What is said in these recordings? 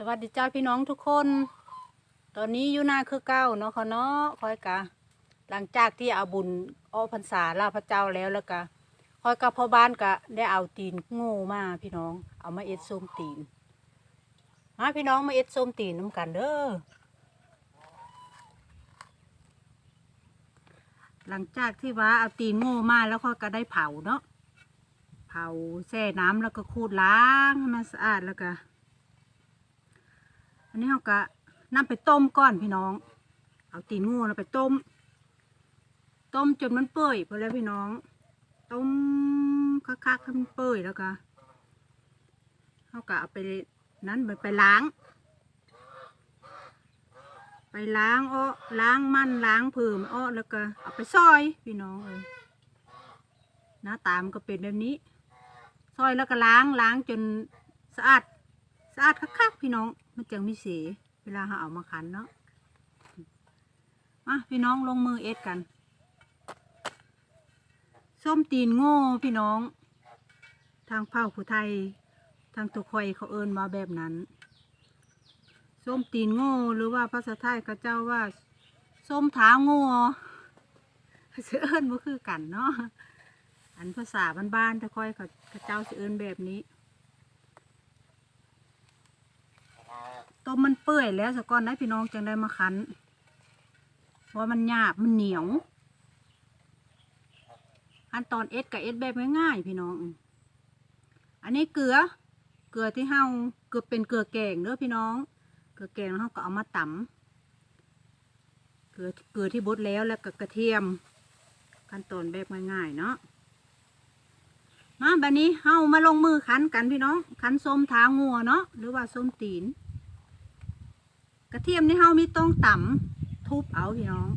สวัสดีจ้าพี่น้องทุกคน ตอนนี้อยู่หน้าคือเก้าเนาะเขาเนาะคอยกะ หลังจากที่เอาบุญอ้อพรรษาลาพระเจ้าแล้วแล้วกะคอยกับพ่อบ้านกะได้เอาตีนโง่มาพี่น้อง เอามาเอ็ดส้มตีนมาพี่น้องมาเอ็ดส้มตีนน้ำกันเด้อหลังจากที่ว่าเอาตีนโง่มาแล้วเขาก็ได้เผาเนาะเผาแช่น้ำแล้วก็ขูดล้างให้มันสะอาดแล้วก็ นนี้เขาก็นำไปต้มก่อนพี่น้อง เอาตีนงูเราไปต้ม ต้มจนมันเปื่อยพอแล้วพี่น้อง ต้มคักๆให้มันเปื่อยแล้วก็เขาก็เอาไปนั้นไปล้าง ไปล้างอ้อล้างมันล้างผืมอ้อแล้วก็เอาไปซอยพี่น้องเอ้ยหน้าตามก็เป็นแบบนี้ ซอยแล้วก็ล้างล้างจนสะอาดสะอาดคักๆพี่น้อง มันจังมีสีเวลาเราเอามาขันเนาะมาพี่น้องลงมือเอ็ดกัน ส้มตีนโง่พี่น้อง ทางเผ่าผู้ไทย ทางตุคอยเขาเอินมาแบบนั้น ส้มตีนโง่หรือว่าภาษาไทยเขาเจ้าว่า ส้มเท้าโง่เสือเอินบ่คือกันเนาะอันภาษาบ้านๆตะคอยเขาเขาเจ้าสิเอินแบบนี้ ต้มมันเปื่อยแล้วสะก่อนได้พี่น้องจังได้มาคั้นเพราะมันหยาบมันเหนียวขั้นตอนเอ็ดกับเอ็ดแบบง่ายๆพี่น้อง อันนี้เกลือ เกลือที่เฮาเกลือเป็นเกลือแกงเด้อพี่น้อง เกลือแกงเฮาก็เอามาตำเกลือเกลือที่บดแล้วแล้วก็กระเทียม ขั้นตอนแบบง่ายๆเนาะมาแบบนี้เฮามาลงมือคั้นกันพี่น้องคั้นส้มทางงัวเนาะหรือว่าส้มตีน กระเทียมนี่เฮามีต้องต่ำทุบเอาพี่น้อง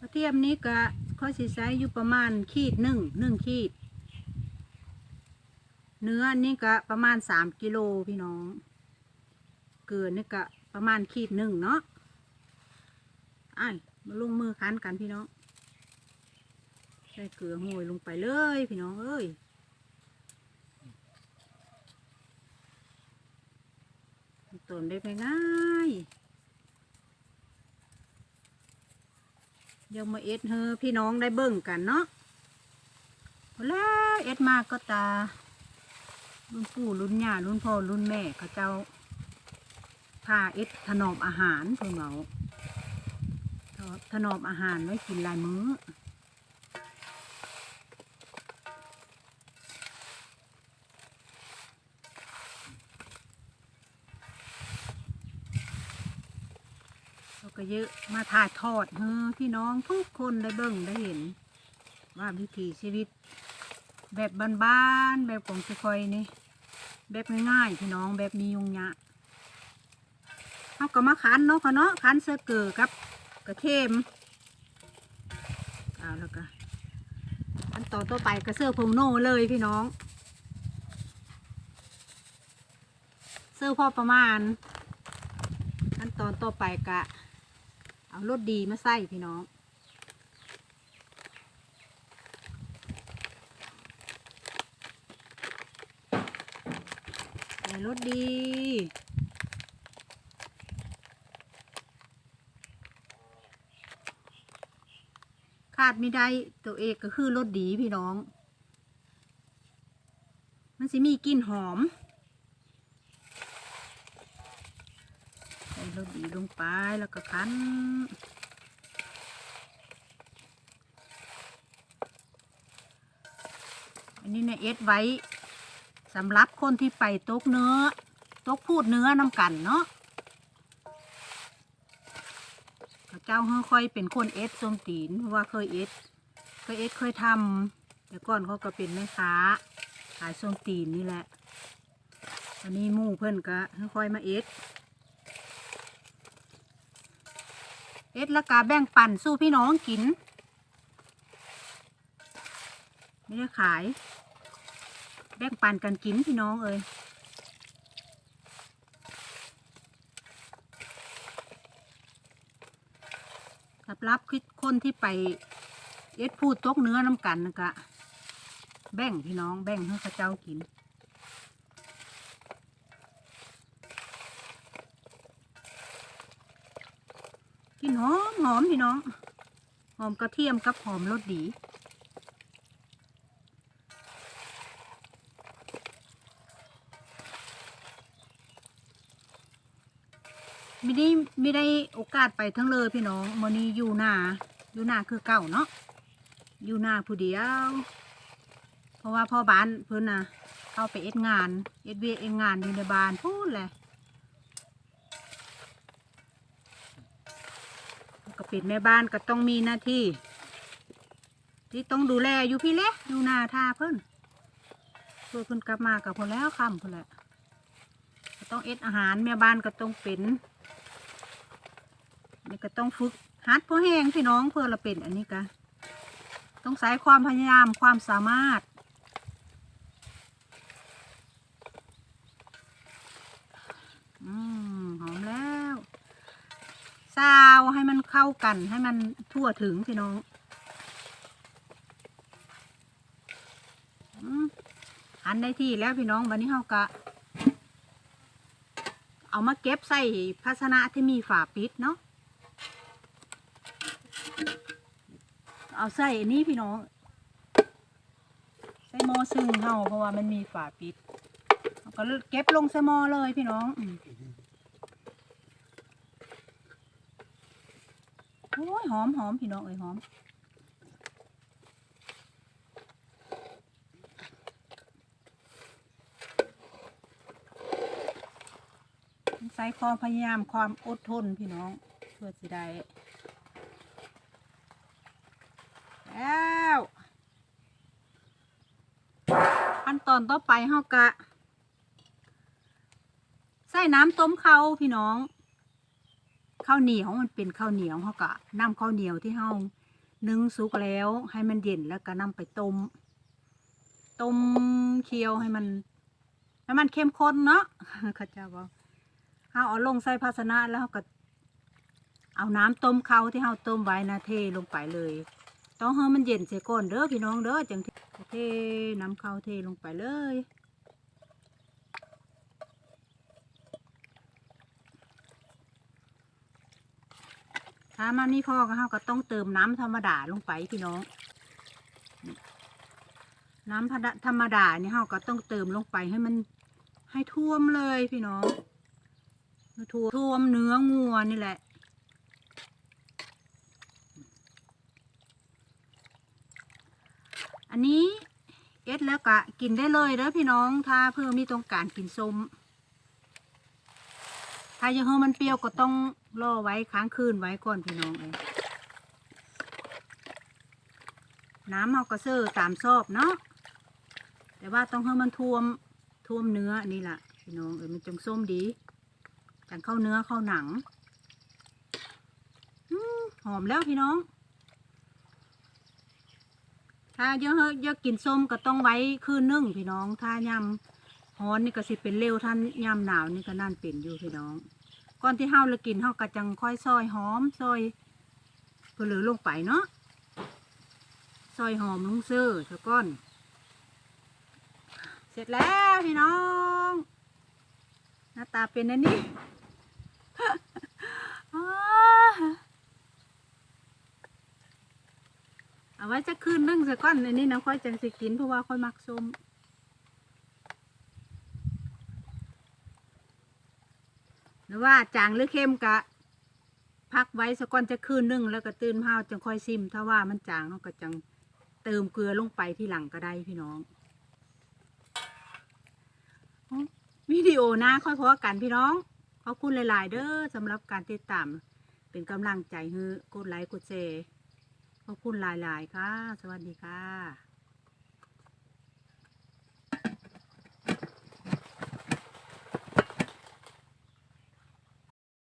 กระเทียมนี้ก็ค่อยสิใช้อยู่ประมาณขีดหนึ่งหนึ่งขีด เนื้อนี่ก็ประมาณสามกิโลพี่น้อง เกลือนี่ก็ประมาณขีดหนึ่งเนาะอ่านมาลงมือคั้นกันพี่น้อง ใส่เกลือโหยลงไปเลยพี่น้องเอ้ยต้นได้ไปง่ายเดี๋ยวมาเอ็ดเฮอพี่น้องได้เบิ่งกันเนาะแล้วเอ็ดมากก็ตารุ่นปู่รุ่นย่ารุ่นพ่อรุ่นแม่เขาเจ้าพาเอ็ดถนอมอาหารเพื่อเหงาถนอมอาหารไว้กินลายมื้อ ก็เยอะมาถ่ายทอดเฮ้อพี่น้องทุกคนได้เบิ่งได้เห็น ว่าวิถีชีวิต แบบบ้านๆแบบของสุคอยนี่แบบง่ายๆพี่น้องแบบมียุงยะเขาก็มาคั้นเนาะค่ะเนาะคั้นเสื้อเกลือกับกระเทียมเอาแล้วก็ขั้นตอนต่อไปก็เสื้อพงโน่เลยพี่น้องเสื้อพอประมาณขั้นตอนต่อไปกะ เอารสดีมาใส่พี่น้อง ใส่รสดีขาดไม่ได้ตัวเอกก็คือรสดีพี่น้อง มันสิมีกลิ่นหอม ใส่รสดีลงไป แล้วก็คั้นอันนี้เนี่ยเอสไว้สำหรับคนที่ไปตกเนื้อตกพูดเนื้อน้ำกันเนาะเขาเจ้าเฮอค่อยเป็นคนเอสส้มตีนเพราะว่าเคยเอสเคยเอสเคยทำแต่ก่อนเขาก็เป็นแม่ค้าขายส้มตีนนี่แหละอันนี้มู่เพื่อนก็ค่อยมาเอส เอ็ดล้วก็แบ่งปันสู้พี่น้องกินไม่ได้ขาย แบ่งปันกันกินพี่น้องเอ้ยสำหรับคิดคนที่ไป เอ็ดพูดตกเนื้อน้ำกันนะกะ แบ่งพี่น้องแบ่งให้เข้าเจ้ากิน กินหอมหอมพี่น้อง หอมกระเทียมกับหอมรสดีไม่ได้ไม่ได้โอกาสไปทั้งเลยพี่น้องมื่อนี้อยู่หน้าอยู่หน้าคือเก่าเนาะอยู่หน้าผู้เดียว เพราะว่าพ่อบ้านเพิ่นนะเข้าไปเอ็ดงาน เอ็ดเวียเอ็ดงานอยู่ในบ้านพูดเลย ก็เป็นแม่บ้านก็ต้องมีหน้าที่ ที่ต้องดูแลอยู่พี่เล็กอยู่นาทาเพิ่นเพื่อเพิ่นกลับมากับพอแล้วคำพอแหละก็ต้องเอ็ดอาหารแม่บ้านก็ต้องเป็นนี่ก็ต้องฝึกฮัดพ่อแห้งพี่น้องเพื่อเราเป็นอันนี้กะต้องใช้ความพยายามความสามารถ อืมหอมแล้ว ซาวให้มันเข้ากันให้มันทั่วถึงพี่น้องหันได้ที่แล้วพี่น้องวันนี้เรากะ เอามาเก็บใส่ภาชนะที่มีฝาปิดเนาะเอาใส่อันนี้พี่น้องใส่หม้อซึ่งเฮาเพราะว่ามันมีฝาปิดก็เก็บลงใส่หม้อเลยพี่น้องอืม โอ้ยหอมหอมพี่น้องเอ้ยหอมใส่ความพยายามความอดทนพี่น้องเพื่อสิได้แล้วขั้นตอนต่อไปเฮากะ ใส่น้ำต้มเขาพี่น้อง ข้าวเหนียวมันเป็นข้าวเหนียวเฮากะนำข้าวเหนียวที่เฮานึ่งสุกแล้วให้มันเย็นแล้วก็นำไปต้มต้มเคี่ยวให้มันให้มันเข้มข้นเนาะข้าใจบ่เฮาเอาลงใส่ภาชนะแล้วเฮาก็ เอาน้ำต้มข้าวที่เฮาต้มไว้นะเทลงไปเลย ต้องให้มันเย็นเสียก่อนเด้อพี่น้องเด้อจังเทเทน้ำข้าวเทลงไปเลย ถ้ามันนี่พอก็เฮาก็ต้องเติมน้ำธรรมดาลงไปพี่น้อง น้ำธรรมดานี่เฮาก็ต้องเติมลงไปให้มันให้ท่วมเลยพี่น้องท่วมท่วมเนื้องัวนี่แหละอันนี้เอ็ดแล้วก็กินได้เลยเด้อพี่น้อง ถ้าเพื่อมีต้องการกินส้ม ถ้ายังเฮอมันเปรี้ยวก็ต้องรอไว้ค้างคืนไว้ก่อนพี่น้องเองน้ำเอากระเซอร์ตามชอบเนาะแต่ว่าต้องให้มันท่วมท่วมเนื้อนี่แหละพี่น้องเออมันจงส้มดีจังเข้าเนื้อเข้าหนังอหอมแล้วพี่น้อง ถ้าเยอะเยอะกินส้มก็ต้องไว้คืนนึ่งพี่น้อง ถ้ายำ ฮ้อนนี่ก็สิเป็นเร็วท่านยำหนาวนี่ก็นั่นเป็นอยู่พี่น้อง ก่อนที่เฮาลยกินเฮาก็จังค่อยซอยหอมซอยเพื่อเหลือลงไปเนาะซอยหอมลงเสื้อซะก้อนเสร็จแล้วพี่น้อง หน้าตาเป็นอันนี้เอาไว้จะคืนนึ่งสักก้อนอันนี้นะค่อยจังสิกินเพราะว่าค่อยมักส้ม รือว่าจางหรือเค็มกะ พักไว้สักก้อนจะคืนนึ่งแล้วก็ตื่นห้าจังค่อยซิม ถ้าว่ามันจางเราก็จังเติมเกลือลงไปที่หลังก็ได้พี่น้องวิดีโอหน้าค่อยพอกันพี่น้อง ขอบคุณหลาย ๆ เด้อสำหรับการติดตามเป็นกำลังใจให้กดไลค์กดแชร์ขอบคุณหลาย ๆ ค่ะ สวัสดีค่ะ